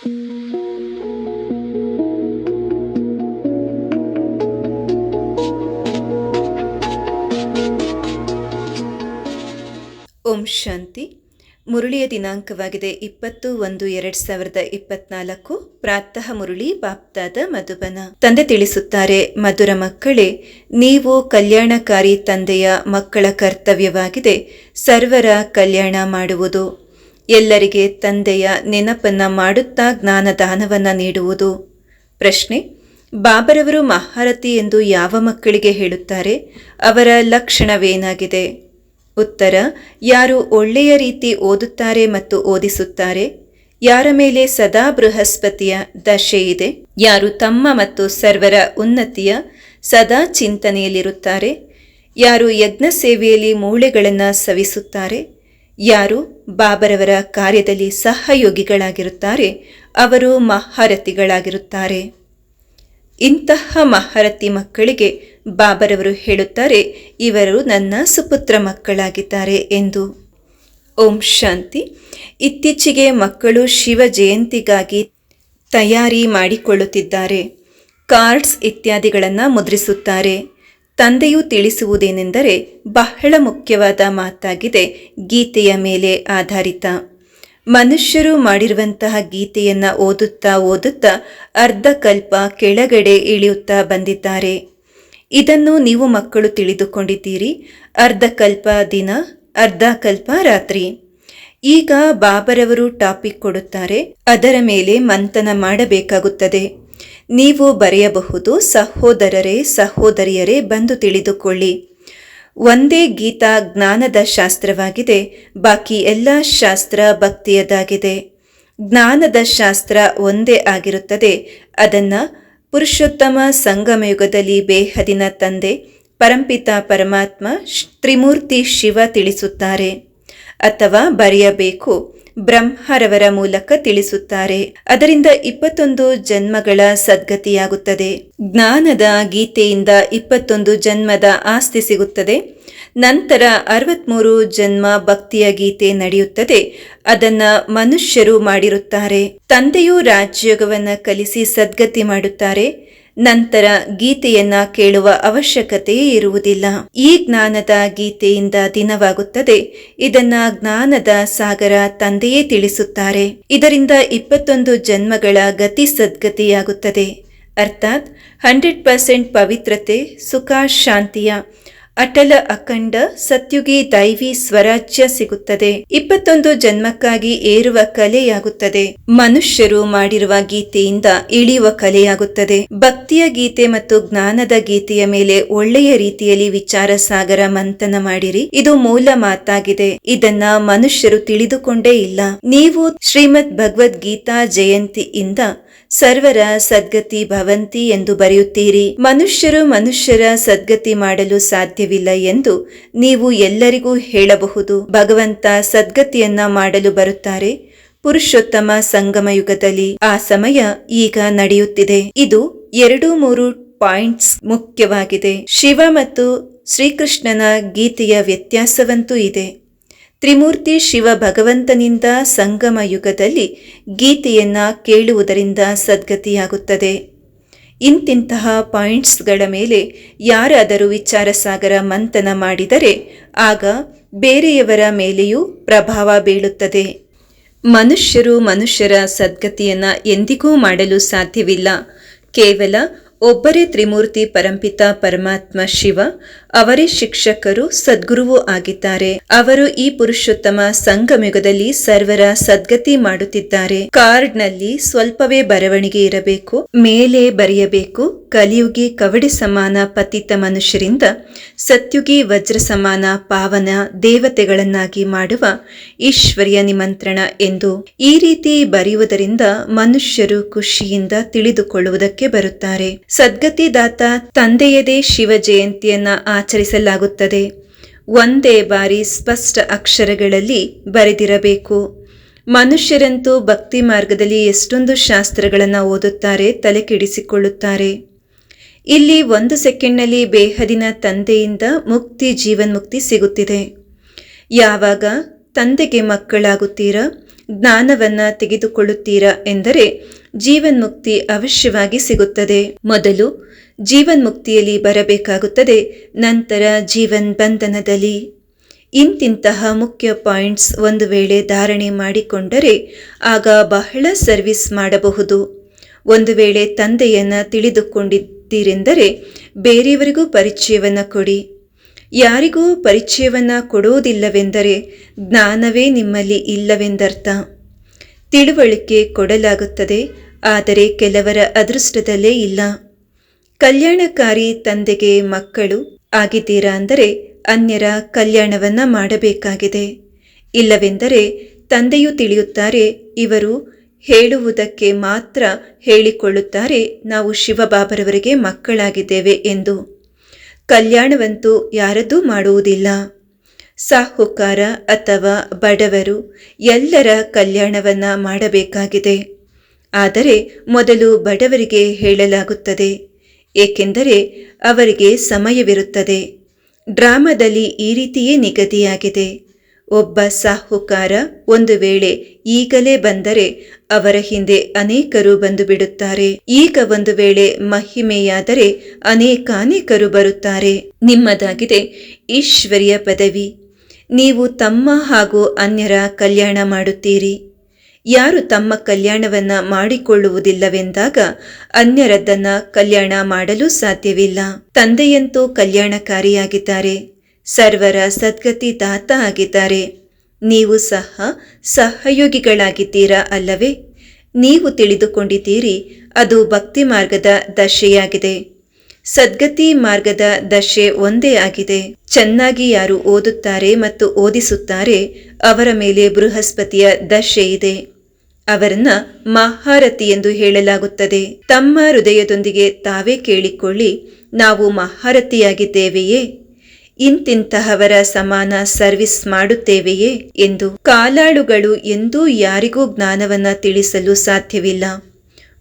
ಓಂ ಶಾಂತಿ. ಮುರುಳಿಯ ದಿನಾಂಕವಾಗಿದೆ ಇಪ್ಪತ್ತು ಒಂದು ಎರಡ್ ಸಾವಿರದ ಇಪ್ಪತ್ನಾಲ್ಕು. ಪ್ರಾತಃ ಮುರುಳಿ, ಬಾಪ್ತಾದ ಮಧುಬನ. ತಂದೆ ತಿಳಿಸುತ್ತಾರೆ, ಮಧುರ ಮಕ್ಕಳೇ, ನೀವು ಕಲ್ಯಾಣಕಾರಿ ತಂದೆಯ ಮಕ್ಕಳ ಕರ್ತವ್ಯವಾಗಿದೆ. ಸರ್ವರ ಕಲ್ಯಾಣ ಮಾಡುವುದು ಎಲ್ಲರಿಗೆ ತಂದೆಯ ನೆನಪನ್ನ ಮಾಡುತ್ತಾ ಜ್ಞಾನದಾನವನ್ನ ನೀಡುವುದು. ಪ್ರಶ್ನೆ, ಬಾಬರವರು ಮಹಾರಥಿ ಎಂದು ಯಾವ ಮಕ್ಕಳಿಗೆ ಹೇಳುತ್ತಾರೆ? ಅವರ ಲಕ್ಷಣವೇನಾಗಿದೆ? ಉತ್ತರ, ಯಾರು ಒಳ್ಳೆಯ ರೀತಿ ಓದುತ್ತಾರೆ ಮತ್ತು ಓದಿಸುತ್ತಾರೆ? ಯಾರ ಮೇಲೆ ಸದಾ ಬೃಹಸ್ಪತಿಯ ದಶೆ ಇದೆ? ಯಾರು ತಮ್ಮ ಮತ್ತು ಸರ್ವರ ಉನ್ನತಿಯ ಸದಾ ಚಿಂತನೆಯಲ್ಲಿರುತ್ತಾರೆ? ಯಾರು ಯಜ್ಞ ಸೇವೆಯಲ್ಲಿ ಮೂಳೆಗಳನ್ನು ಸವಿಸುತ್ತಾರೆ? ಯಾರು ಬಾಬರವರ ಕಾರ್ಯದಲ್ಲಿ ಸಹಯೋಗಿಗಳಾಗಿರುತ್ತಾರೆ, ಅವರು ಮಹಾರಥಿಗಳಾಗಿರುತ್ತಾರೆ. ಇಂತಹ ಮಹಾರಥಿ ಮಕ್ಕಳಿಗೆ ಬಾಬರವರು ಹೇಳುತ್ತಾರೆ, ಇವರು ನನ್ನ ಸುಪುತ್ರ ಮಕ್ಕಳಾಗಿದ್ದಾರೆ ಎಂದು. ಓಂ ಶಾಂತಿ. ಇತ್ತೀಚೆಗೆ ಮಕ್ಕಳು ಶಿವ ಜಯಂತಿಗಾಗಿ ತಯಾರಿ ಮಾಡಿಕೊಳ್ಳುತ್ತಿದ್ದಾರೆ. ಕಾರ್ಡ್ಸ್ ಇತ್ಯಾದಿಗಳನ್ನು ಮುದ್ರಿಸುತ್ತಾರೆ. ತಂದೆಯು ತಿಳಿಸುವುದೇನೆಂದರೆ ಬಹಳ ಮುಖ್ಯವಾದ ಮಾತಾಗಿದೆ, ಗೀತೆಯ ಮೇಲೆ ಆಧಾರಿತ. ಮನುಷ್ಯರು ಮಾಡಿರುವಂತಹ ಗೀತೆಯನ್ನ ಓದುತ್ತಾ ಓದುತ್ತಾ ಅರ್ಧಕಲ್ಪ ಕೆಳಗಡೆ ಇಳಿಯುತ್ತಾ ಬಂದಿದ್ದಾರೆ. ಇದನ್ನು ನೀವು ಮಕ್ಕಳು ತಿಳಿದುಕೊಂಡಿದ್ದೀರಿ ಅರ್ಧಕಲ್ಪ ದಿನ ಅರ್ಧಕಲ್ಪ ರಾತ್ರಿ. ಈಗ ಬಾಬರವರು ಟಾಪಿಕ್ ಕೊಡುತ್ತಾರೆ, ಅದರ ಮೇಲೆ ಮಂಥನ ಮಾಡಬೇಕಾಗುತ್ತದೆ. ನೀವು ಬರೆಯಬಹುದು, ಸಹೋದರರೇ, ಸಹೋದರಿಯರೇ, ಬಂದು ತಿಳಿದುಕೊಳ್ಳಿ. ಒಂದೇ ಗೀತಾ ಜ್ಞಾನದ ಶಾಸ್ತ್ರವಾಗಿದೆ, ಬಾಕಿ ಎಲ್ಲ ಶಾಸ್ತ್ರ ಭಕ್ತಿಯದಾಗಿದೆ. ಜ್ಞಾನದ ಶಾಸ್ತ್ರ ಒಂದೇ ಆಗಿರುತ್ತದೆ, ಅದನ್ನು ಪುರುಷೋತ್ತಮ ಸಂಗಮಯುಗದಲ್ಲಿ ಬೇಹದಿನ ತಂದೆ ಪರಂಪಿತ ಪರಮಾತ್ಮ ತ್ರಿಮೂರ್ತಿ ಶಿವ ತಿಳಿಸುತ್ತಾರೆ. ಅಥವಾ ಬರೆಯಬೇಕು ಬ್ರಹ್ಮರವರ ಮೂಲಕ ತಿಳಿಸುತ್ತಾರೆ. ಅದರಿಂದ ಇಪ್ಪತ್ತೊಂದು ಜನ್ಮಗಳ ಸದ್ಗತಿಯಾಗುತ್ತದೆ. ಜ್ಞಾನದ ಗೀತೆಯಿಂದ ಇಪ್ಪತ್ತೊಂದು ಜನ್ಮದ ಆಸ್ತಿ ಸಿಗುತ್ತದೆ. ನಂತರ ಅರವತ್ಮೂರು ಜನ್ಮ ಭಕ್ತಿಯ ಗೀತೆ ನಡೆಯುತ್ತದೆ. ಅದನ್ನ ಮನುಷ್ಯರು ಮಾಡಿರುತ್ತಾರೆ. ತಂದೆಯು ರಾಜ್ಯೋಗವನ್ನು ಕಲಿಸಿ ಸದ್ಗತಿ ಮಾಡುತ್ತಾರೆ. ನಂತರ ಗೀತೆಯನ್ನ ಕೇಳುವ ಅವಶ್ಯಕತೆಯೇ ಇರುವುದಿಲ್ಲ. ಈ ಜ್ಞಾನದ ಗೀತೆಯಿಂದ ದಿನವಾಗುತ್ತದೆ. ಇದನ್ನ ಜ್ಞಾನದ ಸಾಗರ ತಂದೆಯೇ ತಿಳಿಸುತ್ತಾರೆ. ಇದರಿಂದ ಇಪ್ಪತ್ತೊಂದು ಜನ್ಮಗಳ ಗತಿ ಸದ್ಗತಿಯಾಗುತ್ತದೆ. ಅರ್ಥಾತ್ ಹಂಡ್ರೆಡ್ ಪರ್ಸೆಂಟ್ ಪವಿತ್ರತೆ, ಸುಖ, ಶಾಂತಿಯ ಅಟಲ ಅಖಂಡ ಸತ್ಯುಗಿ ದೈವಿ ಸ್ವರಾಜ್ಯ ಸಿಗುತ್ತದೆ. ಇಪ್ಪತ್ತೊಂದು ಜನ್ಮಕ್ಕಾಗಿ ಏರುವ ಕಲೆಯಾಗುತ್ತದೆ. ಮನುಷ್ಯರು ಮಾಡಿರುವ ಗೀತೆಯಿಂದ ಇಳಿಯುವ ಕಲೆಯಾಗುತ್ತದೆ. ಭಕ್ತಿಯ ಗೀತೆ ಮತ್ತು ಜ್ಞಾನದ ಗೀತೆಯ ಮೇಲೆ ಒಳ್ಳೆಯ ರೀತಿಯಲ್ಲಿ ವಿಚಾರ ಸಾಗರ ಮಂಥನ ಮಾಡಿರಿ. ಇದು ಮೂಲ ಮಾತಾಗಿದೆ. ಇದನ್ನ ಮನುಷ್ಯರು ತಿಳಿದುಕೊಂಡೇ ಇಲ್ಲ. ನೀವು ಶ್ರೀಮದ್ ಭಗವದ್ಗೀತಾ ಜಯಂತಿಯಿಂದ ಸರ್ವರ ಸದ್ಗತಿ ಭವಂತಿ ಎಂದು ಬರೆಯುತ್ತೀರಿ. ಮನುಷ್ಯರು ಮನುಷ್ಯರ ಸದ್ಗತಿ ಮಾಡಲು ಸಾಧ್ಯವಿಲ್ಲ ಎಂದು ನೀವು ಎಲ್ಲರಿಗೂ ಹೇಳಬಹುದು. ಭಗವಂತ ಸದ್ಗತಿಯನ್ನ ಮಾಡಲು ಬರುತ್ತಾರೆ. ಪುರುಷೋತ್ತಮ ಸಂಗಮ ಯುಗದಲ್ಲಿ ಆ ಸಮಯ ಈಗ ನಡೆಯುತ್ತಿದೆ. ಇದು ಎರಡು ಮೂರು ಪಾಯಿಂಟ್ಸ್ ಮುಖ್ಯವಾಗಿದೆ. ಶಿವ ಮತ್ತು ಶ್ರೀಕೃಷ್ಣನ ಗೀತೆಯ ವ್ಯತ್ಯಾಸವಂತೂ ಇದೆ. ತ್ರಿಮೂರ್ತಿ ಶಿವ ಭಗವಂತನಿಂದ ಸಂಗಮ ಯುಗದಲ್ಲಿ ಗೀತೆಯನ್ನ ಕೇಳುವುದರಿಂದ ಸದ್ಗತಿಯಾಗುತ್ತದೆ. ಇಂತಿಂತಹ ಪಾಯಿಂಟ್ಸ್ಗಳ ಮೇಲೆ ಯಾರಾದರೂ ವಿಚಾರ ಸಾಗರ ಮಂಥನ ಮಾಡಿದರೆ ಆಗ ಬೇರೆಯವರ ಮೇಲೆಯೂ ಪ್ರಭಾವ ಬೀಳುತ್ತದೆ. ಮನುಷ್ಯರು ಮನುಷ್ಯರ ಸದ್ಗತಿಯನ್ನು ಎಂದಿಗೂ ಮಾಡಲು ಸಾಧ್ಯವಿಲ್ಲ. ಕೇವಲ ಒಬ್ಬರೇ ತ್ರಿಮೂರ್ತಿ ಪರಂಪಿತ ಪರಮಾತ್ಮ ಶಿವ ಅವರೇ ಶಿಕ್ಷಕರು, ಸದ್ಗುರುವೂ ಆಗಿದ್ದಾರೆ. ಅವರು ಈ ಪುರುಷೋತ್ತಮ ಸಂಗಮಯುಗದಲ್ಲಿ ಸರ್ವರ ಸದ್ಗತಿ ಮಾಡುತ್ತಿದ್ದಾರೆ. ಕಾರ್ಡ್ನಲ್ಲಿ ಸ್ವಲ್ಪವೇ ಬರವಣಿಗೆ ಇರಬೇಕು, ಮೇಲೆ ಬರೆಯಬೇಕು, ಕಲಿಯುಗಿ ಕವಡಿ ಸಮಾನ ಪತಿತ ಮನುಷ್ಯರಿಂದ ಸತ್ಯುಗಿ ವಜ್ರ ಸಮಾನ ಪಾವನ ದೇವತೆಗಳನ್ನಾಗಿ ಮಾಡುವ ಈಶ್ವರ್ಯ ನಿಮಂತ್ರಣ ಎಂದು ಈ ರೀತಿ ಬರೆಯುವುದರಿಂದ ಮನುಷ್ಯರು ಖುಷಿಯಿಂದ ತಿಳಿದುಕೊಳ್ಳುವುದಕ್ಕೆ ಬರುತ್ತಾರೆ. ಸದ್ಗತಿದಾತ ತಂದೆಯದೇ ಶಿವ ಜಯಂತಿಯನ್ನ ಆಚರಿಸಲಾಗುತ್ತದೆ. ಒಂದೇ ಬಾರಿ ಸ್ಪಷ್ಟ ಅಕ್ಷರಗಳಲ್ಲಿ ಬರೆದಿರಬೇಕು. ಮನುಷ್ಯರಂತೂ ಭಕ್ತಿ ಮಾರ್ಗದಲ್ಲಿ ಎಷ್ಟೊಂದು ಶಾಸ್ತ್ರಗಳನ್ನು ಓದುತ್ತಾರೆ, ತಲೆಕೆಡಿಸಿಕೊಳ್ಳುತ್ತಾರೆ. ಇಲ್ಲಿ ಒಂದು ಸೆಕೆಂಡ್ನಲ್ಲಿ ಬೇಹದಿನ ತಂದೆಯಿಂದ ಮುಕ್ತಿ, ಜೀವನ್ಮುಕ್ತಿ ಸಿಗುತ್ತಿದೆ. ಯಾವಾಗ ತಂದೆಗೆ ಮಕ್ಕಳಾಗುತ್ತೀರಾ, ಜ್ಞಾನವನ್ನು ತೆಗೆದುಕೊಳ್ಳುತ್ತೀರಾ ಎಂದರೆ ಜೀವನ್ಮುಕ್ತಿ ಅವಶ್ಯವಾಗಿ ಸಿಗುತ್ತದೆ. ಮೊದಲು ಜೀವನ್ಮುಕ್ತಿಯಲ್ಲಿ ಬರಬೇಕಾಗುತ್ತದೆ. ನಂತರ ಜೀವನ್ ಬಂಧನದಲ್ಲಿ. ಇಂತಿಂತಹ ಮುಖ್ಯ ಪಾಯಿಂಟ್ಸ್ ಒಂದು ವೇಳೆ ಧಾರಣೆ ಮಾಡಿಕೊಂಡರೆ ಆಗ ಬಹಳ ಸರ್ವಿಸ್ ಮಾಡಬಹುದು. ಒಂದು ವೇಳೆ ತಂದೆಯನ್ನು ತಿಳಿದುಕೊಂಡಿದ್ದೀರೆಂದರೆ ಬೇರೆಯವರಿಗೂ ಪರಿಚಯವನ್ನು ಕೊಡಿ. ಯಾರಿಗೂ ಪರಿಚಯವನ್ನು ಕೊಡುವುದಿಲ್ಲವೆಂದರೆ ಜ್ಞಾನವೇ ನಿಮ್ಮಲ್ಲಿ ಇಲ್ಲವೆಂದರ್ಥ. ತಿಳುವಳಿಕೆ ಕೊಡಲಾಗುತ್ತದೆ, ಆದರೆ ಕೆಲವರ ಅದೃಷ್ಟದಲ್ಲೇ ಇಲ್ಲ. ಕಲ್ಯಾಣಕಾರಿ ತಂದೆಗೆ ಮಕ್ಕಳು ಆಗಿದ್ದೀರಾ ಅಂದರೆ ಅನ್ಯರ ಕಲ್ಯಾಣವನ್ನ ಮಾಡಬೇಕಾಗಿದೆ. ಇಲ್ಲವೆಂದರೆ ತಂದೆಯು ತಿಳಿಯುತ್ತಾರೆ, ಇವರು ಹೇಳುವುದಕ್ಕೆ ಮಾತ್ರ ಹೇಳಿಕೊಳ್ಳುತ್ತಾರೆ, ನಾವು ಶಿವಬಾಬರವರಿಗೆ ಮಕ್ಕಳಾಗಿದ್ದೇವೆ ಎಂದು. ಕಲ್ಯಾಣವಂತೂ ಯಾರದ್ದೂ ಮಾಡುವುದಿಲ್ಲ. ಸಾಹುಕಾರ ಅಥವಾ ಬಡವರು ಎಲ್ಲರ ಕಲ್ಯಾಣವನ್ನ ಮಾಡಬೇಕಾಗಿದೆ. ಆದರೆ ಮೊದಲು ಬಡವರಿಗೆ ಹೇಳಲಾಗುತ್ತದೆ. ಏಕೆಂದರೆ ಅವರಿಗೆ ಸಮಯವಿರುತ್ತದೆ. ಡ್ರಾಮಾದಲ್ಲಿ ಈ ರೀತಿಯೇ ನಿಗದಿಯಾಗಿದೆ. ಒಬ್ಬ ಸಾಹುಕಾರ ಒಂದು ವೇಳೆ ಈಗಲೇ ಬಂದರೆ ಅವರ ಹಿಂದೆ ಅನೇಕರು ಬಂದು ಬಿಡುತ್ತಾರೆ ಈಗ ಒಂದು ವೇಳೆ ಮಹಿಮೆಯಾದರೆ ಅನೇಕಾನೇಕರು ಬರುತ್ತಾರೆ. ನಿಮ್ಮದಾಗಿದೆ ಈಶ್ವರಿಯ ಪದವಿ. ನೀವು ತಮ್ಮ ಹಾಗೂ ಅನ್ಯರ ಕಲ್ಯಾಣ ಮಾಡುತ್ತೀರಿ. ಯಾರು ತಮ್ಮ ಕಲ್ಯಾಣವನ್ನ ಮಾಡಿಕೊಳ್ಳುವುದಿಲ್ಲವೆಂದಾಗ ಅನ್ಯರದ್ದನ್ನ ಕಲ್ಯಾಣ ಮಾಡಲು ಸಾಧ್ಯವಿಲ್ಲ. ತಂದೆಯಂತೂ ಕಲ್ಯಾಣಕಾರಿಯಾಗಿದ್ದಾರೆ. ಸರ್ವರ ಸದ್ಗತಿ ದಾತ ಆಗಿದ್ದಾರೆ. ನೀವು ಸಹ ಸಹಯೋಗಿಗಳಾಗಿದ್ದೀರಾ ಅಲ್ಲವೇ? ನೀವು ತಿಳಿದುಕೊಂಡಿದ್ದೀರಿ, ಅದು ಭಕ್ತಿ ಮಾರ್ಗದ ದಶೆಯಾಗಿದೆ ಸದ್ಗತಿ ಮಾರ್ಗದ ದಶೆ ಒಂದೇ ಆಗಿದೆ. ಚೆನ್ನಾಗಿ ಯಾರು ಓದುತ್ತಾರೆ ಮತ್ತು ಓದಿಸುತ್ತಾರೆ, ಅವರ ಮೇಲೆ ಬೃಹಸ್ಪತಿಯ ದಶೆ ಇದೆ. ಅವರನ್ನ ಮಹಾರಥಿ ಎಂದು ಹೇಳಲಾಗುತ್ತದೆ. ತಮ್ಮ ಹೃದಯದೊಂದಿಗೆ ತಾವೇ ಕೇಳಿಕೊಳ್ಳಿ, ನಾವು ಮಹಾರಥಿಯಾಗಿದ್ದೇವೆಯೇ? ಇಂತಿಂತಹವರ ಸಮಾನ ಸರ್ವಿಸ್ ಮಾಡುತ್ತೇವೆಯೇ ಎಂದು. ಕಾಲಾಳುಗಳು ಎಂದೂ ಯಾರಿಗೂ ಜ್ಞಾನವನ್ನ ತಿಳಿಸಲು ಸಾಧ್ಯವಿಲ್ಲ.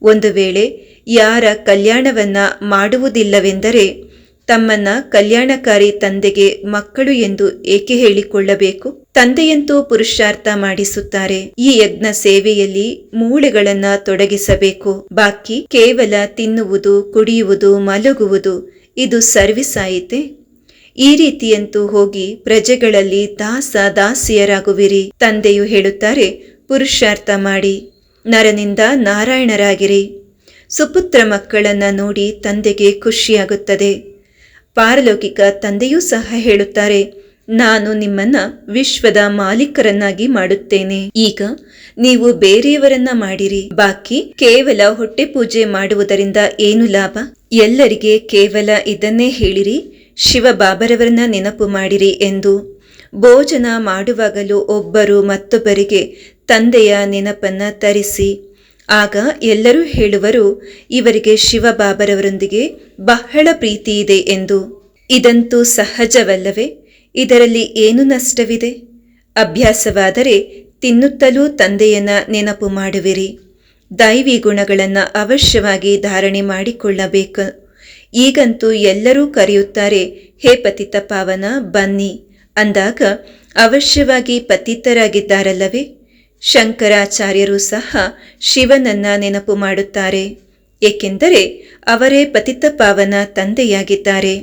ಒಂದು ವೇಳೆ ಯಾರ ಕಲ್ಯಾಣವನ್ನ ಮಾಡುವುದಿಲ್ಲವೆಂದರೆ ತಮ್ಮನ್ನ ಕಲ್ಯಾಣಕಾರಿ ತಂದೆಗೆ ಮಕ್ಕಳು ಎಂದು ಏಕೆ ಹೇಳಿಕೊಳ್ಳಬೇಕು? ತಂದೆಯಂತೂ ಪುರುಷಾರ್ಥ ಮಾಡಿಸುತ್ತಾರೆ. ಈ ಯಜ್ಞ ಸೇವೆಯಲ್ಲಿ ಮೂಳೆಗಳನ್ನ ತೊಡಗಿಸಬೇಕು. ಬಾಕಿ ಕೇವಲ ತಿನ್ನುವುದು, ಕುಡಿಯುವುದು, ಮಲಗುವುದು, ಇದು ಸರ್ವಿಸ್ ಆಯಿತೆ ಈ ರೀತಿಯಂತೂ ಹೋಗಿ ಪ್ರಜೆಗಳಲ್ಲಿ ದಾಸ ದಾಸಿಯರಾಗುವಿರಿ. ತಂದೆಯು ಹೇಳುತ್ತಾರೆ, ಪುರುಷಾರ್ಥ ಮಾಡಿ. ನರನಿಂದ ನಾರಾಯಣರಾಗಿರಿ. ಸುಪುತ್ರ ಮಕ್ಕಳನ್ನ ನೋಡಿ ತಂದೆಗೆ ಖುಷಿಯಾಗುತ್ತದೆ. ಪಾರಲೌಕಿಕ ತಂದೆಯೂ ಸಹ ಹೇಳುತ್ತಾರೆ, ನಾನು ನಿಮ್ಮನ್ನ ವಿಶ್ವದ ಮಾಲೀಕರನ್ನಾಗಿ ಮಾಡುತ್ತೇನೆ. ಈಗ ನೀವು ಬೇರೆಯವರನ್ನ ಮಾಡಿರಿ. ಬಾಕಿ ಕೇವಲ ಹೊಟ್ಟೆ ಪೂಜೆ ಮಾಡುವುದರಿಂದ ಏನು ಲಾಭ? ಎಲ್ಲರಿಗೆ ಕೇವಲ ಇದನ್ನೇ ಹೇಳಿರಿ ಶಿವ ಬಾಬರವರನ್ನ ನೆನಪು ಮಾಡಿರಿ ಎಂದು. ಭೋಜನ ಮಾಡುವಾಗಲೂ ಒಬ್ಬರು ಮತ್ತೊಬ್ಬರಿಗೆ ತಂದೆಯ ನೆನಪನ್ನ ತರಿಸಿ. ಆಗ ಎಲ್ಲರೂ ಹೇಳುವರು, ಇವರಿಗೆ ಶಿವಬಾಬರವರೊಂದಿಗೆ ಬಹಳ ಪ್ರೀತಿ ಇದೆ ಎಂದು. ಇದಂತೂ ಸಹಜವಲ್ಲವೇ, ಇದರಲ್ಲಿ ಏನು ನಷ್ಟವಿದೆ? ಅಭ್ಯಾಸವಾದರೆ ತಿನ್ನುತ್ತಲೂ ತಂದೆಯನ್ನ ನೆನಪು ಮಾಡುವಿರಿ. ದೈವಿ ಗುಣಗಳನ್ನು ಅವಶ್ಯವಾಗಿ ಧಾರಣೆ ಮಾಡಿಕೊಳ್ಳಬೇಕು. ಈಗಂತೂ ಎಲ್ಲರೂ ಕರೆಯುತ್ತಾರೆ, ಹೇ ಪತಿತ ಪಾವನ, ಬನ್ನಿ. ಅಂದಾಗ ಅವಶ್ಯವಾಗಿ ಪತಿತರಾಗಿದ್ದಾರಲ್ಲವೇ? ಶಂಕರಾಚಾರ್ಯರು ಸಹ ಶಿವನನ್ನ ನೆನಪು ಮಾಡುತ್ತಾರೆ. ಏಕೆಂದರೆ ಅವರೇ ಪತಿತ ಪಾವನ ತಂದೆಯಾಗಿದ್ದಾರೆ.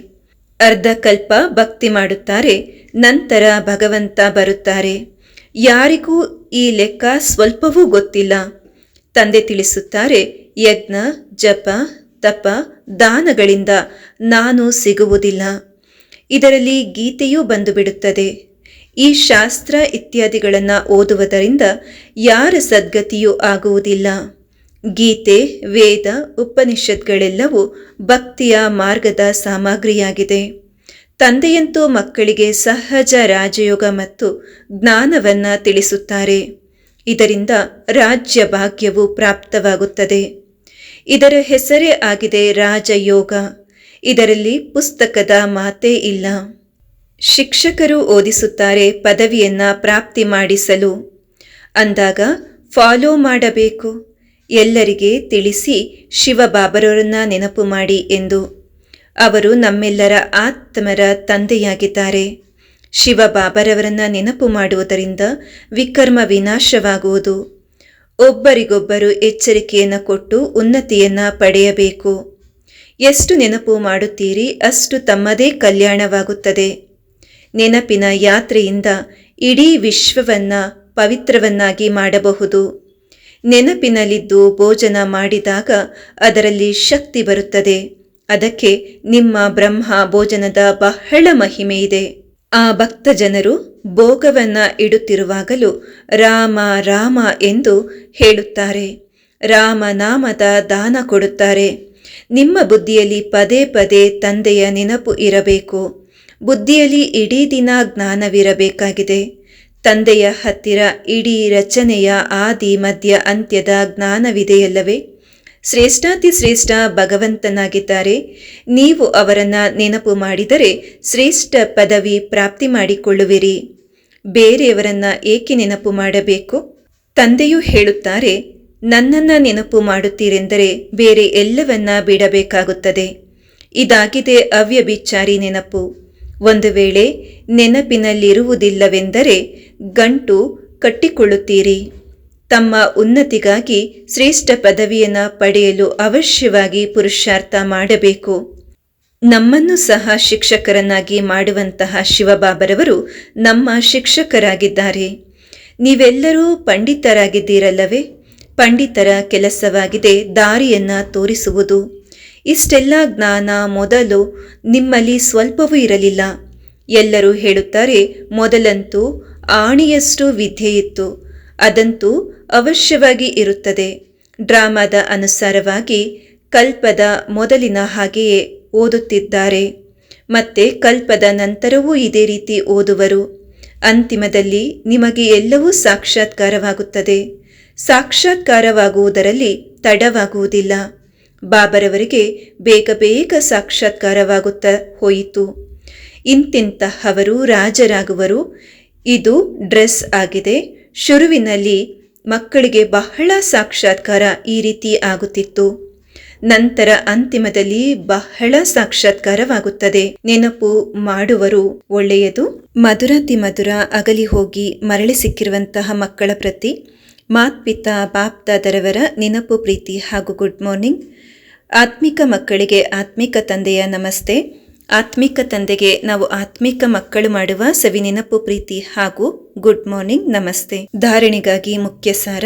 ಅರ್ಧಕಲ್ಪ ಭಕ್ತಿ ಮಾಡುತ್ತಾರೆ, ನಂತರ ಭಗವಂತ ಬರುತ್ತಾರೆ. ಯಾರಿಗೂ ಈ ಲೆಕ್ಕ ಸ್ವಲ್ಪವೂ ಗೊತ್ತಿಲ್ಲ. ತಂದೆ ತಿಳಿಸುತ್ತಾರೆ, ಯಜ್ಞ, ಜಪ, ತಪ, ದಾನಗಳಿಂದ ನಾನು ಸಿಗುವುದಿಲ್ಲ. ಇದರಲ್ಲಿ ಗೀತೆಯೂ ಬಂದು ಬಿಡುತ್ತದೆ ಈ ಶಾಸ್ತ್ರ ಇತ್ಯಾದಿಗಳನ್ನು ಓದುವುದರಿಂದ ಯಾರ ಸದ್ಗತಿಯೂ ಆಗುವುದಿಲ್ಲ. ಗೀತೆ, ವೇದ, ಉಪನಿಷತ್ಗಳೆಲ್ಲವೂ ಭಕ್ತಿಯ ಮಾರ್ಗದ ಸಾಮಗ್ರಿಯಾಗಿದೆ. ತಂದೆಯಂತೂ ಮಕ್ಕಳಿಗೆ ಸಹಜ ರಾಜಯೋಗ ಮತ್ತು ಜ್ಞಾನವನ್ನು ತಿಳಿಸುತ್ತಾರೆ. ಇದರಿಂದ ರಾಜ್ಯ ಭಾಗ್ಯವು ಪ್ರಾಪ್ತವಾಗುತ್ತದೆ. ಇದರ ಹೆಸರೇ ಆಗಿದೆ ರಾಜಯೋಗ. ಇದರಲ್ಲಿ ಪುಸ್ತಕದ ಮಾತೇ ಇಲ್ಲ. ಶಿಕ್ಷಕರು ಓದಿಸುತ್ತಾರೆ ಪದವಿಯನ್ನ ಪ್ರಾಪ್ತಿ ಮಾಡಿಸಲು. ಅಂದಾಗ, ಫಾಲೋ ಮಾಡಬೇಕು. ಎಲ್ಲರಿಗೆ ತಿಳಿಸಿ ಶಿವಬಾಬರವರನ್ನ ನೆನಪು ಮಾಡಿ ಎಂದು. ಅವರು ನಮ್ಮೆಲ್ಲರ ಆತ್ಮರ ತಂದೆಯಾಗಿದ್ದಾರೆ. ಶಿವಬಾಬರವರನ್ನ ನೆನಪು ಮಾಡುವುದರಿಂದ ವಿಕರ್ಮ ವಿನಾಶವಾಗುವುದು. ಒಬ್ಬರಿಗೊಬ್ಬರು ಎಚ್ಚರಿಕೆಯನ್ನು ಕೊಟ್ಟು ಉನ್ನತಿಯನ್ನ ಪಡೆಯಬೇಕು. ಎಷ್ಟು ನೆನಪು ಮಾಡುತ್ತೀರಿ, ಅಷ್ಟು ತಮ್ಮದೇ ಕಲ್ಯಾಣವಾಗುತ್ತದೆ. ನೆನಪಿನ ಯಾತ್ರೆಯಿಂದ ಇಡೀ ವಿಶ್ವವನ್ನ ಪವಿತ್ರವನ್ನಾಗಿ ಮಾಡಬಹುದು. ನೆನಪಿನಲ್ಲಿದ್ದು ಭೋಜನ ಮಾಡಿದಾಗ ಅದರಲ್ಲಿ ಶಕ್ತಿ ಬರುತ್ತದೆ. ಅದಕ್ಕೆ ನಿಮ್ಮ ಬ್ರಹ್ಮ ಭೋಜನದ ಬಹಳ ಮಹಿಮೆ ಇದೆ. ಆ ಭಕ್ತ ಜನರು ಭೋಗವನ್ನ ಇಡುತ್ತಿರುವಾಗಲೂ ರಾಮ ರಾಮ ಎಂದು ಹೇಳುತ್ತಾರೆ. ರಾಮನಾಮದ ದಾನ ಕೊಡುತ್ತಾರೆ. ನಿಮ್ಮ ಬುದ್ಧಿಯಲ್ಲಿ ಪದೇ ಪದೇ ತಂದೆಯ ನೆನಪು ಇರಬೇಕು. ಬುದ್ಧಿಯಲ್ಲಿ ಇಡೀ ದಿನ ಜ್ಞಾನವಿರಬೇಕಾಗಿದೆ. ತಂದೆಯ ಹತ್ತಿರ ಇಡೀ ರಚನೆಯ ಆದಿ, ಮಧ್ಯ, ಅಂತ್ಯದ ಜ್ಞಾನವಿದೆಯಲ್ಲವೇ? ಶ್ರೇಷ್ಠಾತಿ ಶ್ರೇಷ್ಠ ಭಗವಂತನಾಗಿದ್ದಾರೆ. ನೀವು ಅವರನ್ನ ನೆನಪು ಮಾಡಿದರೆ ಶ್ರೇಷ್ಠ ಪದವಿ ಪ್ರಾಪ್ತಿ ಮಾಡಿಕೊಳ್ಳುವಿರಿ. ಬೇರೆಯವರನ್ನ ಏಕೆ ನೆನಪು ಮಾಡಬೇಕು? ತಂದೆಯು ಹೇಳುತ್ತಾರೆ, ನನ್ನನ್ನು ನೆನಪು ಮಾಡುತ್ತೀರೆಂದರೆ ಬೇರೆ ಎಲ್ಲವನ್ನ ಬಿಡಬೇಕಾಗುತ್ತದೆ. ಇದಾಗಿದೆ ಅವ್ಯಭಿಚಾರಿ ನೆನಪು. ಒಂದು ವೇಳೆ ನೆನಪಿನಲ್ಲಿರುವುದಿಲ್ಲವೆಂದರೆ ಗಂಟು ಕಟ್ಟಿಕೊಳ್ಳುತ್ತೀರಿ. ತಮ್ಮ ಉನ್ನತಿಗಾಗಿ ಶ್ರೇಷ್ಠ ಪದವಿಯನ್ನು ಪಡೆಯಲು ಅವಶ್ಯವಾಗಿ ಪುರುಷಾರ್ಥ ಮಾಡಬೇಕು. ನಮ್ಮನ್ನು ಸಹ ಶಿಕ್ಷಕರನ್ನಾಗಿ ಮಾಡುವಂತಹ ಶಿವಬಾಬರವರು ನಮ್ಮ ಶಿಕ್ಷಕರಾಗಿದ್ದಾರೆ. ನೀವೆಲ್ಲರೂ ಪಂಡಿತರಾಗಿದ್ದೀರಲ್ಲವೇ? ಪಂಡಿತರ ಕೆಲಸವಾಗಿದೆ ದಾರಿಯನ್ನು ತೋರಿಸುವುದು. ಇಷ್ಟೆಲ್ಲ ಜ್ಞಾನ ಮೊದಲು ನಿಮ್ಮಲ್ಲಿ ಸ್ವಲ್ಪವೂ ಇರಲಿಲ್ಲ. ಎಲ್ಲರೂ ಹೇಳುತ್ತಾರೆ, ಮೊದಲಂತೂ ಆಣಿಯಷ್ಟು ವಿದ್ಯೆ ಇತ್ತು ಅದಂತೂ ಅವಶ್ಯವಾಗಿ ಇರುತ್ತದೆ. ಡ್ರಾಮಾದ ಅನುಸಾರವಾಗಿ ಕಲ್ಪದ ಮೊದಲಿನ ಹಾಗೆಯೇ ಓದುತ್ತಿದ್ದಾರೆ. ಮತ್ತೆ ಕಲ್ಪದ ನಂತರವೂ ಇದೇ ರೀತಿ ಓದುವರು. ಅಂತಿಮದಲ್ಲಿ ನಿಮಗೆ ಎಲ್ಲವೂ ಸಾಕ್ಷಾತ್ಕಾರವಾಗುತ್ತದೆ. ಸಾಕ್ಷಾತ್ಕಾರವಾಗುವುದರಲ್ಲಿ ತಡವಾಗುವುದಿಲ್ಲ. ಬಾಬರವರಿಗೆ ಬೇಗ ಬೇಗ ಸಾಕ್ಷಾತ್ಕಾರವಾಗುತ್ತಾ ಹೋಯಿತು. ಇಂತಿಂತಹವರು ರಾಜರಾಗುವರು. ಇದು ಡ್ರೆಸ್ ಆಗಿದೆ. ಶುರುವಿನಲ್ಲಿ ಮಕ್ಕಳಿಗೆ ಬಹಳ ಸಾಕ್ಷಾತ್ಕಾರ ಈ ರೀತಿ ಆಗುತ್ತಿತ್ತು. ನಂತರ ಅಂತಿಮದಲ್ಲಿ ಬಹಳ ಸಾಕ್ಷಾತ್ಕಾರವಾಗುತ್ತದೆ. ನೆನಪು ಮಾಡುವರು ಒಳ್ಳೆಯದು. ಮಧುರಾತಿ ಮಧುರ ಅಗಲಿ ಹೋಗಿ ಮರಳಿ ಸಿಕ್ಕಿರುವಂತಹ ಮಕ್ಕಳ ಪ್ರತಿ ಮಾತ್ಪಿತಾ ಬಾಪ್ದಾದರವರ ನೆನಪು, ಪ್ರೀತಿ ಹಾಗೂ ಗುಡ್ ಮಾರ್ನಿಂಗ್ ಆತ್ಮಿಕ ಮಕ್ಕಳಿಗೆ ಆತ್ಮಿಕ ತಂದೆಯ ನಮಸ್ತೆ. ಆತ್ಮಿಕ ತಂದೆಗೆ ನಾವು ಆತ್ಮಿಕ ಮಕ್ಕಳು ಮಾಡುವ ಸವಿ ನೆನಪು, ಪ್ರೀತಿ ಹಾಗೂ ಗುಡ್ ಮಾರ್ನಿಂಗ್ ನಮಸ್ತೆ. ಧಾರಣೆಗಾಗಿ ಮುಖ್ಯ ಸಾರ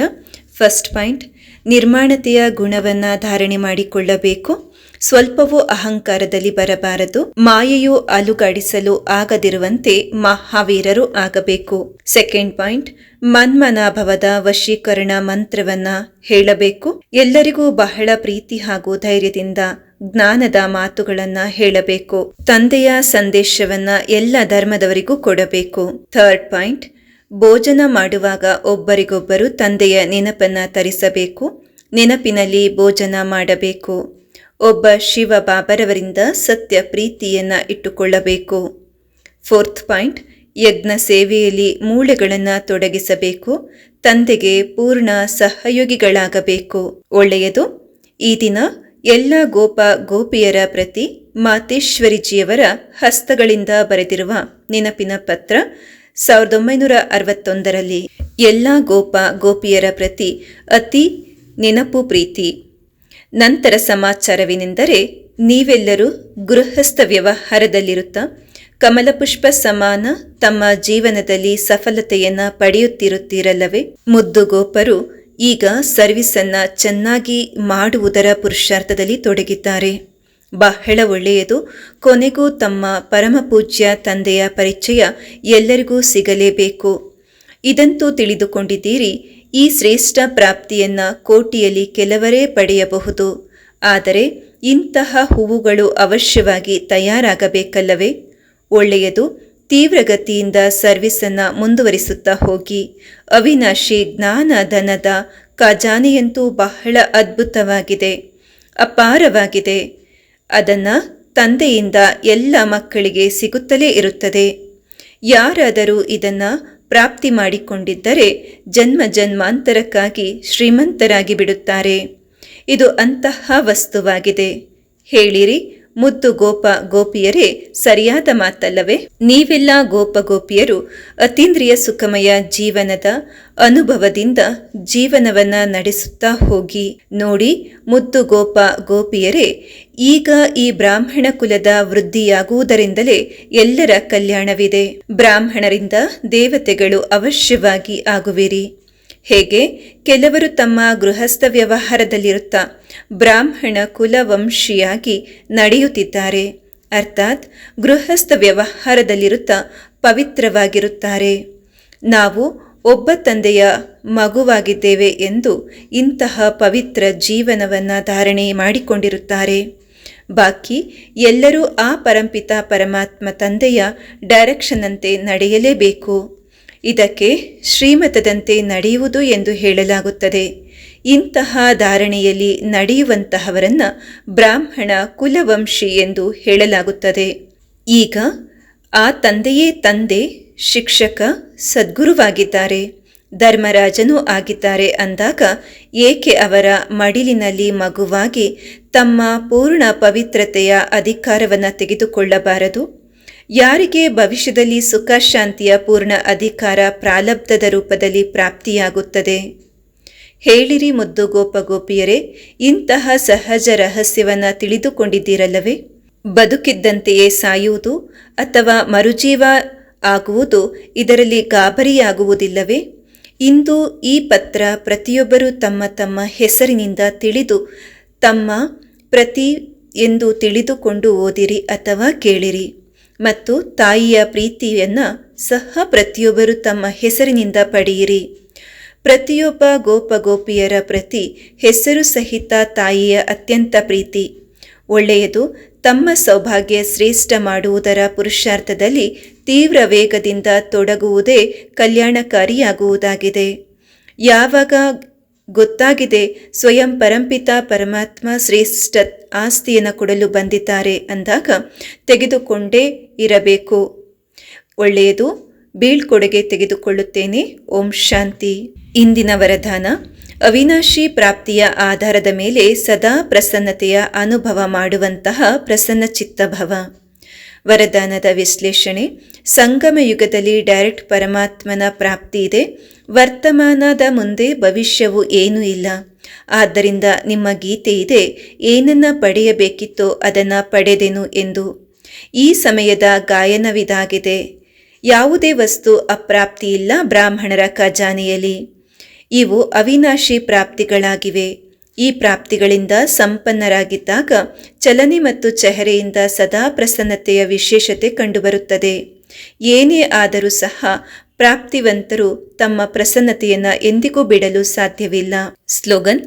ಫಸ್ಟ್ ಪಾಯಿಂಟ್ ನಿರ್ಮಾಣತೆಯ ಗುಣವನ್ನು ಧಾರಣೆ ಮಾಡಿಕೊಳ್ಳಬೇಕು. ಸ್ವಲ್ಪವೂ ಅಹಂಕಾರದಲ್ಲಿ ಬರಬಾರದು, ಮಾಯೆಯು ಅಲುಗಾಡಿಸಲು ಆಗದಿರುವಂತೆ ಮಹಾವೀರರು ಆಗಬೇಕು. ಸೆಕೆಂಡ್ ಪಾಯಿಂಟ್, ಮನ್ಮನಾಭವದ ವಶೀಕರಣ ಮಂತ್ರವನ್ನ ಹೇಳಬೇಕು. ಎಲ್ಲರಿಗೂ ಬಹಳ ಪ್ರೀತಿ ಹಾಗೂ ಧೈರ್ಯದಿಂದ ಜ್ಞಾನದ ಮಾತುಗಳನ್ನ ಹೇಳಬೇಕು. ತಂದೆಯ ಸಂದೇಶವನ್ನ ಎಲ್ಲ ಧರ್ಮದವರಿಗೂ ಕೊಡಬೇಕು. ಥರ್ಡ್ ಪಾಯಿಂಟ್, ಭೋಜನ ಮಾಡುವಾಗ ಒಬ್ಬರಿಗೊಬ್ಬರು ತಂದೆಯ ನೆನಪನ್ನ ತರಿಸಬೇಕು. ನೆನಪಿನಲ್ಲಿ ಭೋಜನ ಮಾಡಬೇಕು. ಒಬ್ಬ ಶಿವ ಬಾಬರವರಿಂದ ಸತ್ಯ ಪ್ರೀತಿಯನ್ನ ಇಟ್ಟುಕೊಳ್ಳಬೇಕು. ಫೋರ್ತ್ ಪಾಯಿಂಟ್, ಯಜ್ಞ ಸೇವೆಯಲ್ಲಿ ಮೂಳೆಗಳನ್ನು ತೊಡಗಿಸಬೇಕು. ತಂದೆಗೆ ಪೂರ್ಣ ಸಹಯೋಗಿಗಳಾಗಬೇಕು. ಒಳ್ಳೆಯದು, ಈ ದಿನ ಎಲ್ಲ ಗೋಪ ಗೋಪಿಯರ ಪ್ರತಿ ಮಾತೇಶ್ವರಿಜಿಯವರ ಹಸ್ತಗಳಿಂದ ಬರೆದಿರುವ ನೆನಪಿನ ಪತ್ರ ಸಾವಿರದ ಒಂಬೈನೂರ ಅರವತ್ತೊಂದರಲ್ಲಿ. ಎಲ್ಲ ಗೋಪ ಗೋಪಿಯರ ಪ್ರತಿ ಅತಿ ನೆನಪು ಪ್ರೀತಿ. ನಂತರ ಸಮಾಚಾರವೇನೆಂದರೆ, ನೀವೆಲ್ಲರೂ ಗೃಹಸ್ಥ ವ್ಯವಹಾರದಲ್ಲಿರುತ್ತಾ ಕಮಲಪುಷ್ಪ ಸಮಾನ ತಮ್ಮ ಜೀವನದಲ್ಲಿ ಸಫಲತೆಯನ್ನ ಪಡೆಯುತ್ತಿರುತ್ತೀರಲ್ಲವೇ? ಮುದ್ದು ಗೋಪರು ಈಗ ಸರ್ವಿಸನ್ನ ಚೆನ್ನಾಗಿ ಮಾಡುವುದರ ಪುರುಷಾರ್ಥದಲ್ಲಿ ತೊಡಗಿದ್ದಾರೆ. ಬಹಳ ಒಳ್ಳೆಯದು. ಕೊನೆಗೂ ತಮ್ಮ ಪರಮಪೂಜ್ಯ ತಂದೆಯ ಪರಿಚಯ ಎಲ್ಲರಿಗೂ ಸಿಗಲೇಬೇಕು. ಇದಂತೂ ತಿಳಿದುಕೊಂಡಿದ್ದೀರಿ ಈ ಶ್ರೇಷ್ಠ ಪ್ರಾಪ್ತಿಯನ್ನ ಕೋಟಿಯಲ್ಲಿ ಕೆಲವರೇ ಪಡೆಯಬಹುದು. ಆದರೆ ಇಂತಹ ಹೂವುಗಳು ಅವಶ್ಯವಾಗಿ ತಯಾರಾಗಬೇಕಲ್ಲವೇ? ಒಳ್ಳೆಯದು ತೀವ್ರಗತಿಯಿಂದ ಸರ್ವಿಸನ್ನು ಮುಂದುವರಿಸುತ್ತಾ ಹೋಗಿ. ಅವಿನಾಶಿ ಜ್ಞಾನ ಧನದ ಖಜಾನೆಯಂತೂ ಬಹಳ ಅದ್ಭುತವಾಗಿದೆ. ಅಪಾರವಾಗಿದೆ. ಅದನ್ನ ತಂದೆಯಿಂದ ಎಲ್ಲ ಮಕ್ಕಳಿಗೆ ಸಿಗುತ್ತಲೇ ಇರುತ್ತದೆ. ಯಾರಾದರೂ ಇದನ್ನ ಪ್ರಾಪ್ತಿ ಮಾಡಿಕೊಂಡಿದ್ದರೆ ಜನ್ಮ ಜನ್ಮಾಂತರಕ್ಕಾಗಿ ಶ್ರೀಮಂತರಾಗಿ ಬಿಡುತ್ತಾರೆ. ಇದು ಅಂತಹ ವಸ್ತುವಾಗಿದೆ. ಹೇಳಿರಿ, ಮುದ್ದು ಗೋಪ ಗೋಪಿಯರೇ, ಸರಿಯಾದ ಮಾತಲ್ಲವೇ? ನೀವೆಲ್ಲ ಗೋಪ ಗೋಪಿಯರು, ಅತೀಂದ್ರಿಯ ಸುಖಮಯ ಜೀವನದ ಅನುಭವದಿಂದ ಜೀವನವನ್ನ ನಡೆಸುತ್ತಾ ಹೋಗಿ. ನೋಡಿ, ಮುದ್ದು ಗೋಪ ಗೋಪಿಯರೇ ಈಗ ಈ ಬ್ರಾಹ್ಮಣ ಕುಲದ ವೃದ್ಧಿಯಾಗುವುದರಿಂದಲೇ ಎಲ್ಲರ ಕಲ್ಯಾಣವಿದೆ. ಬ್ರಾಹ್ಮಣರಿಂದ ದೇವತೆಗಳು ಅವಶ್ಯವಾಗಿ ಆಗುವಿರಿ. ಹೇಗೆ? ಕೆಲವರು ತಮ್ಮ ಗೃಹಸ್ಥ ವ್ಯವಹಾರದಲ್ಲಿರುತ್ತಾ ಬ್ರಾಹ್ಮಣ ಕುಲವಂಶಿಯಾಗಿ ನಡೆಯುತ್ತಿದ್ದಾರೆ. ಅರ್ಥಾತ್ ಗೃಹಸ್ಥ ವ್ಯವಹಾರದಲ್ಲಿರುತ್ತಾ ಪವಿತ್ರವಾಗಿರುತ್ತಾರೆ. ನಾವು ಒಬ್ಬ ತಂದೆಯ ಮಗುವಾಗಿದ್ದೇವೆ ಎಂದು ಇಂತಹ ಪವಿತ್ರ ಜೀವನವನ್ನು ಧಾರಣೆ ಮಾಡಿಕೊಂಡಿರುತ್ತಾರೆ. ಬಾಕಿ ಎಲ್ಲರೂ ಆ ಪರಂಪಿತ ಪರಮಾತ್ಮ ತಂದೆಯ ಡೈರೆಕ್ಷನ್ನಂತೆ ನಡೆಯಲೇಬೇಕು. ಇದಕ್ಕೆ ಶ್ರೀಮತದಂತೆ ನಡೆಯುವುದು ಎಂದು ಹೇಳಲಾಗುತ್ತದೆ. ಇಂತಹ ಧಾರಣೆಯಲ್ಲಿ ನಡೆಯುವಂತಹವರನ್ನು ಬ್ರಾಹ್ಮಣ ಕುಲವಂಶಿ ಎಂದು ಹೇಳಲಾಗುತ್ತದೆ. ಈಗ ಆ ತಂದೆಯೇ ತಂದೆ, ಶಿಕ್ಷಕ, ಸದ್ಗುರುವಾಗಿದ್ದಾರೆ. ಧರ್ಮರಾಜನೂ ಆಗಿದ್ದಾರೆ ಅಂದಾಗ ಏಕೆ ಅವರ ಮಡಿಲಿನಲ್ಲಿ ಮಗುವಾಗಿ ತಮ್ಮ ಪೂರ್ಣ ಪವಿತ್ರತೆಯ ಅಧಿಕಾರವನ್ನು ತೆಗೆದುಕೊಳ್ಳಬಾರದು? ಯಾರಿಗೆ ಭವಿಷ್ಯದಲ್ಲಿ ಸುಖ, ಶಾಂತಿಯ ಪೂರ್ಣ ಅಧಿಕಾರ ಪ್ರಾಲಬ್ಧದ ರೂಪದಲ್ಲಿ ಪ್ರಾಪ್ತಿಯಾಗುತ್ತದೆ? ಹೇಳಿರಿ ಮುದ್ದು ಗೋಪ ಗೋಪಿಯರೇ ಇಂತಹ ಸಹಜ ರಹಸ್ಯವನ್ನು ತಿಳಿದುಕೊಂಡಿದ್ದೀರಲ್ಲವೇ? ಬದುಕಿದ್ದಂತೆಯೇ ಸಾಯುವುದು ಅಥವಾ ಮರುಜೀವ ಆಗುವುದು ಇದರಲ್ಲಿ ಗಾಬರಿಯಾಗುವುದಿಲ್ಲವೇ? ಇಂದು ಈ ಪತ್ರ ಪ್ರತಿಯೊಬ್ಬರೂ ತಮ್ಮ ತಮ್ಮ ಹೆಸರಿನಿಂದ ತಿಳಿದು, ತಮ್ಮ ಪ್ರತಿ ಎಂದು ತಿಳಿದುಕೊಂಡು ಓದಿರಿ ಅಥವಾ ಕೇಳಿರಿ. ಮತ್ತು ತಾಯಿಯ ಪ್ರೀತಿಯನ್ನು ಸಹ ಪ್ರತಿಯೊಬ್ಬರು ತಮ್ಮ ಹೆಸರಿನಿಂದ ಪಡೆಯಿರಿ. ಪ್ರತಿಯೊಬ್ಬ ಗೋಪ ಗೋಪಿಯರ ಪ್ರತಿ ಹೆಸರು ಸಹಿತ ತಾಯಿಯ ಅತ್ಯಂತ ಪ್ರೀತಿ. ಒಳ್ಳೆಯದು ತಮ್ಮ ಸೌಭಾಗ್ಯ ಶ್ರೇಷ್ಠ ಮಾಡುವುದರ ಪುರುಷಾರ್ಥದಲ್ಲಿ ತೀವ್ರ ವೇಗದಿಂದ ತೊಡಗುವುದೇ ಕಲ್ಯಾಣಕಾರಿಯಾಗುವುದಾಗಿದೆ. ಯಾವಾಗ ಗೊತ್ತಾಗಿದೆ ಸ್ವಯಂ ಪರಂಪಿತ ಪರಮಾತ್ಮ ಶ್ರೇಷ್ಠ ಆಸ್ತಿಯನ್ನು ಕೊಡಲು ಬಂದಿದ್ದಾರೆ ಅಂದಾಗ ತೆಗೆದುಕೊಂಡೇ ಇರಬೇಕು. ಒಳ್ಳೆಯದು, ಬೀಳ್ಕೊಡುಗೆ ತೆಗೆದುಕೊಳ್ಳುತ್ತೇನೆ. ಓಂ ಶಾಂತಿ. ಇಂದಿನ ವರದಾನ ಅವಿನಾಶಿ ಪ್ರಾಪ್ತಿಯ ಆಧಾರದ ಮೇಲೆ ಸದಾ ಪ್ರಸನ್ನತೆಯ ಅನುಭವ ಮಾಡುವಂತಹ ಪ್ರಸನ್ನ ಚಿತ್ತಭವ. ವರದಾನದ ವಿಶ್ಲೇಷಣೆ, ಸಂಗಮ ಯುಗದಲ್ಲಿ ಡೈರೆಕ್ಟ್ ಪರಮಾತ್ಮನ ಪ್ರಾಪ್ತಿ ಇದೆ, ವರ್ತಮಾನದ ಮುಂದೆ ಭವಿಷ್ಯವು ಏನೂ ಇಲ್ಲ. ಆದ್ದರಿಂದ ನಿಮ್ಮ ಗೀತೆ ಇದೆ, ಏನನ್ನ ಪಡೆಯಬೇಕಿತ್ತೋ ಅದನ್ನು ಪಡೆದೆನು ಎಂದು. ಈ ಸಮಯದ ಗಾಯನವಿದಾಗಿದೆ. ಯಾವುದೇ ವಸ್ತು ಅಪ್ರಾಪ್ತಿ ಇಲ್ಲ ಬ್ರಾಹ್ಮಣರ ಖಜಾನೆಯಲ್ಲಿ. ಇವು ಅವಿನಾಶಿ ಪ್ರಾಪ್ತಿಗಳಾಗಿವೆ. ಈ ಪ್ರಾಪ್ತಿಗಳಿಂದ ಸಂಪನ್ನರಾಗಿದ್ದಾಗ ಚಲನೆ ಮತ್ತು ಚೆಹರೆಯಿಂದ ಸದಾ ಪ್ರಸನ್ನತೆಯ ವಿಶೇಷತೆ ಕಂಡುಬರುತ್ತದೆ. ಏನೇ ಆದರೂ ಸಹ ಪ್ರಾಪ್ತಿವಂತರು ತಮ್ಮ ಪ್ರಸನ್ನತೆಯನ್ನು ಎಂದಿಗೂ ಬಿಡಲು ಸಾಧ್ಯವಿಲ್ಲ. ಸ್ಲೋಗನ್,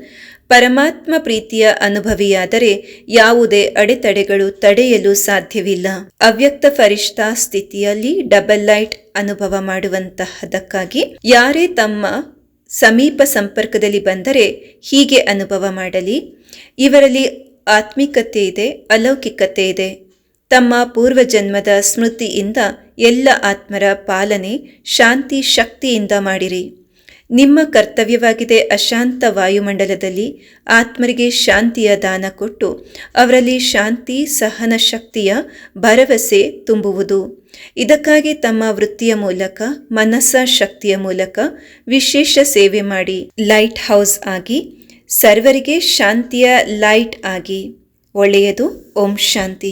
ಪರಮಾತ್ಮ ಪ್ರೀತಿಯ ಅನುಭವಿಯಾದರೆ ಯಾವುದೇ ಅಡೆತಡೆಗಳು ತಡೆಯಲು ಸಾಧ್ಯವಿಲ್ಲ. ಅವ್ಯಕ್ತ ಫರಿಷ್ಠಾ ಸ್ಥಿತಿಯಲ್ಲಿ ಡಬಲ್ ಲೈಟ್ ಅನುಭವ ಮಾಡುವಂತಹದಕ್ಕಾಗಿ ಯಾರೇ ತಮ್ಮ ಸಮೀಪ ಸಂಪರ್ಕದಲ್ಲಿ ಬಂದರೆ ಹೀಗೆ ಅನುಭವ ಮಾಡಲಿ. ಇವರಲ್ಲಿ ಆತ್ಮಿಕತೆ ಇದೆ, ಅಲೌಕಿಕತೆ ಇದೆ. ತಮ್ಮ ಪೂರ್ವಜನ್ಮದ ಸ್ಮೃತಿಯಿಂದ ಎಲ್ಲ ಆತ್ಮರ ಪಾಲನೆ ಶಾಂತಿ ಶಕ್ತಿಯಿಂದ ಮಾಡಿರಿ. ನಿಮ್ಮ ಕರ್ತವ್ಯವಾಗಿದೆ ಅಶಾಂತ ವಾಯುಮಂಡಲದಲ್ಲಿ ಆತ್ಮರಿಗೆ ಶಾಂತಿಯ ದಾನ ಕೊಟ್ಟು ಅವರಲ್ಲಿ ಶಾಂತಿ, ಸಹನ ಶಕ್ತಿಯ ಭರವಸೆ ತುಂಬುವುದು. ಇದಕ್ಕಾಗಿ ತಮ್ಮ ವೃತ್ತಿಯ ಮೂಲಕ, ಮನಸ್ಸ ಶಕ್ತಿಯ ಮೂಲಕ ವಿಶೇಷ ಸೇವೆ ಮಾಡಿ, ಲೈಟ್ ಹೌಸ್ ಆಗಿ, ಸರ್ವರಿಗೆ ಶಾಂತಿಯ ಲೈಟ್ ಆಗಿ. ಒಳ್ಳೆಯದು. ಓಂ ಶಾಂತಿ.